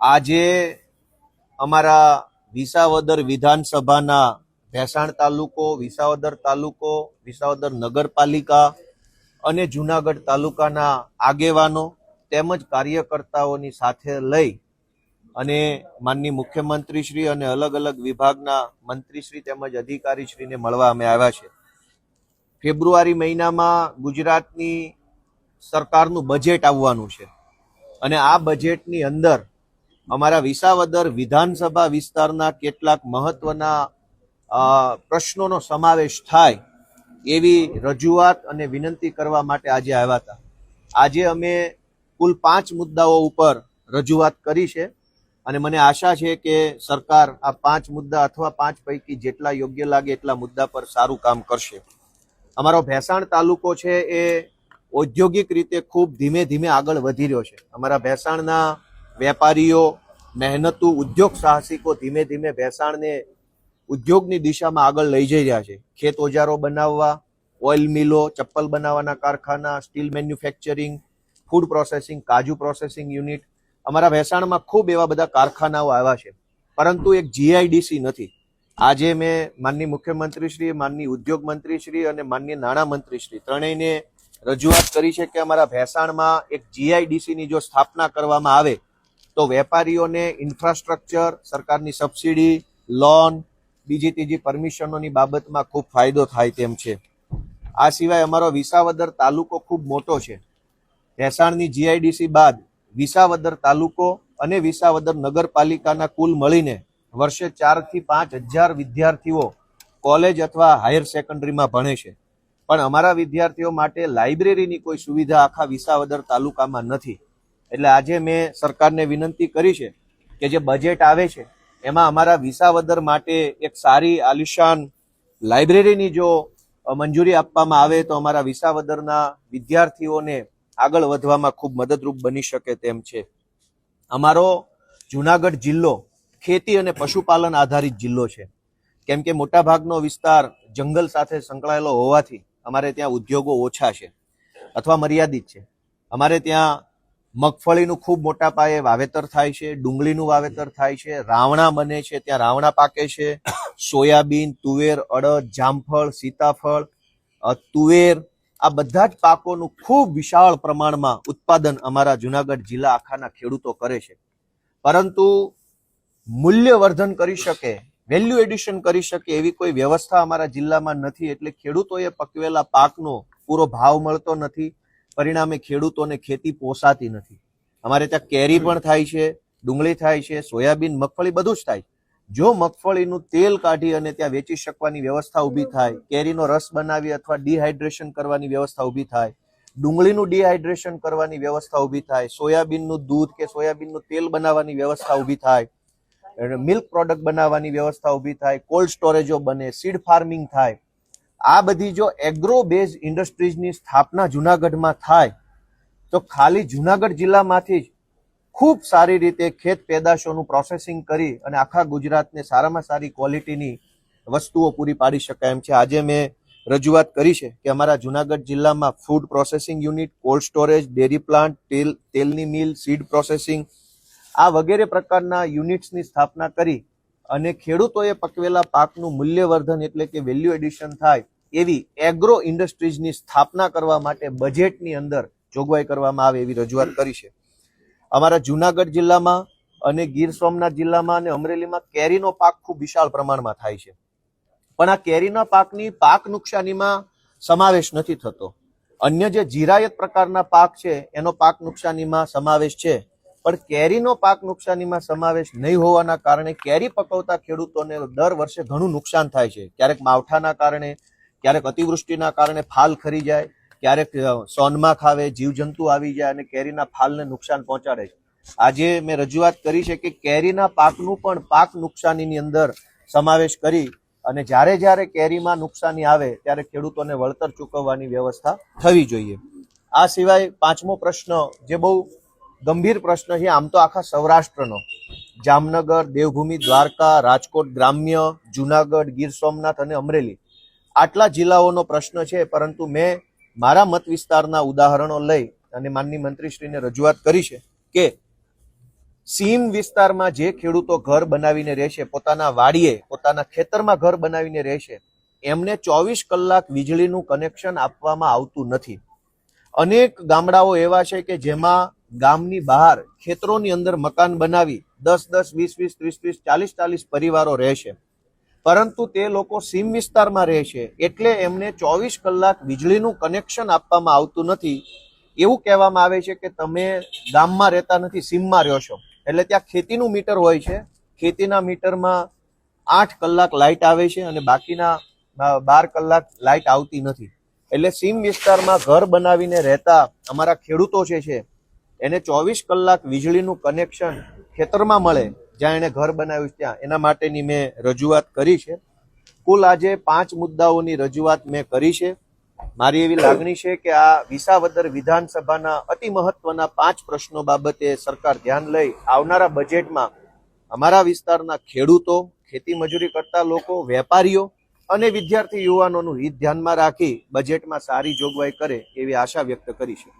આજે અમારા વિસાવદર વિધાનસભાના ભેસાણ તાલુકો, વિસાવદર તાલુકો, વિસાવદર નગરપાલિકા અને જુનાગઢ તાલુકાના આગેવાનો તેમજ કાર્યકર્તાઓની સાથે લઈ અને માનની મુખ્યમંત્રીશ્રી અને અલગ અલગ વિભાગના મંત્રીશ્રી તેમજ અધિકારીશ્રીને મળવા અમે આવ્યા છે. ફેબ્રુઆરી મહિનામાં ગુજરાતની સરકારનું બજેટ આવવાનું છે અને આ બજેટની અંદર અમારા વિસાવદર વિધાનસભા વિસ્તારના કેટલાક મહત્વના પ્રશ્નોનો સમાવેશ થાય એવી રજૂઆત અને વિનંતી કરવા માટે આજે આવ્યા હતા. આજે અમે કુલ પાંચ મુદ્દાઓ ઉપર રજૂઆત કરી છે અને મને આશા છે કે સરકાર આ પાંચ મુદ્દા અથવા પાંચ પૈકી જેટલા યોગ્ય લાગે એટલા મુદ્દા પર સારું કામ કરશે. અમારો ભેસાણ તાલુકો છે એ ઔદ્યોગિક રીતે ખૂબ ધીમે ધીમે આગળ વધી રહ્યો છે. અમારા ભેસાણના વેપારીઓ, મહેનતુ, ઉદ્યોગ સાહસિકો ધીમે ધીમે ભેસાણને ઉદ્યોગની દિશામાં આગળ લઈ જઈ રહ્યા છે. ખેત ઓજારો બનાવવા, ઓઇલ મિલો, ચપ્પલ બનાવવાના કારખાના, સ્ટીલ મેન્યુફેક્ચરિંગ, ફૂડ પ્રોસેસિંગ, કાજુ પ્રોસેસિંગ યુનિટ. અમારા ભેસાણમાં ખૂબ એવા બધા કારખાનાઓ આવ્યા છે. પરંતુ એક જીઆઈડીસી નથી. આજે મેં માનની મુખ્યમંત્રીશ્રી માનની ઉદ્યોગ મંત્રીશ્રી અને માનની નાણાં મંત્રીશ્રી ત્રણેયને રજૂઆત કરી છે કે અમારા ભેસાણમાં એક જીઆઈડીસીની જો સ્થાપના કરવામાં આવે તો વેપારીઓને ઇન્ફ્રાસ્ટ્રક્ચર સરકારની સબસિડી લોન બીજી ત્રીજી પરમિશનોની બાબતમાં ખૂબ ફાયદો થાય તેમ છે. આ સિવાય અમારો વિસાવદર તાલુકો ખૂબ મોટો છે. ભેસાણની જીઆઈડીસી બાદ વિસાવદર તાલુકો અને વિસાવદર નગરપાલિકાના કુલ મળીને વર્ષે ચારથી પાંચ હજાર વિદ્યાર્થીઓ કોલેજ અથવા હાયર સેકન્ડરીમાં ભણે છે. પણ અમારા વિદ્યાર્થીઓ માટે લાઇબ્રેરીની કોઈ સુવિધા આખા વિસાવદર તાલુકામાં નથી. એટલે આજે મેં સરકારને વિનંતી કરી છે કે જે બજેટ આવે છે, એમાં અમારા વિસાવદર માટે એક સારી આલિશાન લાઇબ્રેરીની જો મંજૂરી આપવામાં આવે તો અમારા વિસાવદરના વિદ્યાર્થીઓને આગળ વધવામાં ખૂબ મદદરૂપ બની શકે તેમ છે. અમારો જુનાગઢ જિલ્લો ખેતી અને પશુપાલન આધારિત જિલ્લો છે. કેમ કે મોટાભાગનો વિસ્તાર જંગલ સાથે સંકળાયેલો હોવાથી અમારે ત્યાં ઉદ્યોગો ઓછા છે અથવા મર્યાદિત છે. અમારે ત્યાં મગફળીનું ખૂબ મોટા પાયે વાવેતર થાય છે, ડુંગળીનું વાવેતર થાય છે, રાવણા બને છે, ત્યાં રાવણા પાકે છે, સોયાબીન, તુવેર, અડદ, જામફળ, સીતાફળ તુવેર, આ બધા જ પાકોનું ખૂબ વિશાળ પ્રમાણમાં ઉત્પાદન અમારા જુનાગઢ જિલ્લા આખાના ખેડૂતો કરે છે. પરંતુ મૂલ્યવર્ધન કરી શકે વેલ્યુ એડિશન કરી શકે એવી કોઈ વ્યવસ્થા અમારા જિલ્લામાં નથી, એટલે ખેડૂતોએ પકવેલા પાકનો પૂરો ભાવ મળતો નથી. પરિણામે ખેડૂતોને ખેતી પોસાતી નથી. અમારે ત્યાં કેરી પણ થાય છે ડુંગળી થાય છે સોયાબીન મગફળી બધું જ થાય. જો મગફળીનું તેલ કાઢી અને ત્યાં વેચી શકવાની વ્યવસ્થા ઊભી થાય કેરીનો રસ બનાવી અથવા ડિહાઇડ્રેશન કરવાની વ્યવસ્થા ઊભી થાય ડુંગળીનું ડિહાઇડ્રેશન કરવાની વ્યવસ્થા ઊભી થાય સોયાબીનનું દૂધ કે સોયાબીનનું તેલ બનાવવાની વ્યવસ્થા ઊભી થાય મિલ્ક પ્રોડક્ટ બનાવવાની વ્યવસ્થા ઊભી થાય કોલ્ડ સ્ટોરેજો બને સીડ ફાર્મિંગ થાય આ બધી જો એગ્રો બેઝ ઇન્ડસ્ટ્રીઝની સ્થાપના જુનાગઢમાં થાય, તો ખાલી જુનાગઢ જિલ્લામાંથી જ ખૂબ સારી રીતે ખેત પેદાશોનું પ્રોસેસિંગ કરી અને આખા ગુજરાતને સારામાં સારી ક્વોલિટીની વસ્તુઓ પૂરી પાડી શકાય એમ છે. આજે મેં રજૂઆત કરી છે કે અમારા જુનાગઢ જિલ્લામાં food processing unit cold storage dairy plant તેલ, તેલની મિલ સીડ પ્રોસેસિંગ આ વગેરે પ્રકારના યુનિટ્સની સ્થાપના કરી અને ખેડૂતોએ પકવેલા પાકનું મૂલ્યવર્ધન એટલે કે વેલ્યુ એડિશન થાય એવી એગ્રો ઇન્ડસ્ટ્રીઝની સ્થાપના કરવા માટે બજેટની અંદર જોગવાઈ કરવામાં આવે એવી રજૂઆત કરી છે. અમારા જુનાગઢ જિલ્લામાં અને ગીર સોમનાથ જિલ્લામાં અને અમરેલીમાં કેરીનો પાક ખૂબ વિશાળ પ્રમાણમાં થાય છે. પણ આ કેરીના પાકની પાક નુકસાનીમાં સમાવેશ નથી થતો. અન્ય જે જીરાયત પ્રકારના પાક છે, એનો પાક નુકસાનીમાં સમાવેશ છે. પણ કેરીનો પાક નુકસાનીમાં સમાવેશ નહીં હોવાના કારણે કેરી પકવતા ખેડૂતોને દર વર્ષે ઘણું નુકસાન થાય છે. ક્યારેક માવઠાના કારણે, ક્યારેક અતિવૃષ્ટિના કારણે ફાલ ખરી જાય, ક્યારેક સોનમાં ખાવે, જીવજંતુ આવી જાય અને કેરીના ફાલને નુકસાન પહોંચાડે છે. આજે મેં રજૂઆત કરી છે કે કેરીના પાકનું પણ પાક નુકસાનીની અંદર સમાવેશ કરી અને જ્યારે જ્યારે કેરીમાં નુકસાની આવે ત્યારે ખેડૂતોને વળતર ચૂકવવાની વ્યવસ્થા થવી જોઈએ. આ સિવાય પાંચમો પ્રશ્ન જે બહુ ગંભીર પ્રશ્ન છે. આમ તો આખા સૌરાષ્ટ્રનો. જામનગર, દેવભૂમિ, દ્વારકા, રાજકોટ, ગ્રામ્ય, જુનાગઢ, ગીર સોમનાથ અને અમરેલી. આટલા જિલ્લાઓનો પ્રશ્ન છે, પરંતુ મેં મારા મત વિસ્તારના ઉદાહરણો લઈ અને માનની મંત્રીશ્રીને રજૂઆત કરી છે કે સીમ વિસ્તારમાં જે ખેડૂતો ઘર બનાવીને રહેશે, પોતાના વાડીએ, પોતાના ખેતરમાં ઘર બનાવીને રહેશે, એમને ચોવીસ કલાક વીજળીનું કનેક્શન આપવામાં આવતું નથી. અનેક ગામડાઓ એવા છે કે જેમાં ગામની બહાર ખેતરોની અંદર મકાન બનાવી દસ દસ, વીસ વીસ, ત્રીસ ત્રીસ, ચાલીસ ચાલીસ પરિવારો રહેશે. પરંતુ તે લોકો સીમ વિસ્તારમાં રહે છે એટલે એમને ચોવીસ કલાક વીજળીનું કનેક્શન આપવામાં આવતું નથી. એવું કહેવામાં આવે છે કે તમે ગામમાં રહેતા નથી, સીમમાં રહ્યો છો. એટલે ત્યાં ખેતીનું મીટર હોય છે. ખેતીના મીટરમાં આઠ કલાક લાઇટ આવે છે અને બાકીના બાર કલાક લાઇટ આવતી નથી. એટલે સીમ વિસ્તારમાં ઘર બનાવીને રહેતા અમારા ખેડૂતો છે એને ચોવીસ કલાક વીજળીનું કનેક્શન ખેતરમાં મળે, જ્યાં એને ઘર બનાવ્યું ત્યાં. એના માટેની મેં રજૂઆત કરી છે. કુલ આજે પાંચ મુદ્દાઓની રજૂઆત મેં કરી છે. મારી એવી લાગણી છે કે આ વિસાવદર વિધાનસભાના અતિ મહત્વના પાંચ પ્રશ્નો બાબતે સરકાર ધ્યાન લઈ આવનારા બજેટમાં અમારા વિસ્તારના ખેડૂતો, ખેતી મજૂરી કરતા લોકો, વેપારીઓ અને વિદ્યાર્થી યુવાનોનું હિત ધ્યાનમાં રાખી બજેટમાં સારી જોગવાઈ કરે એવી આશા વ્યક્ત કરી છે.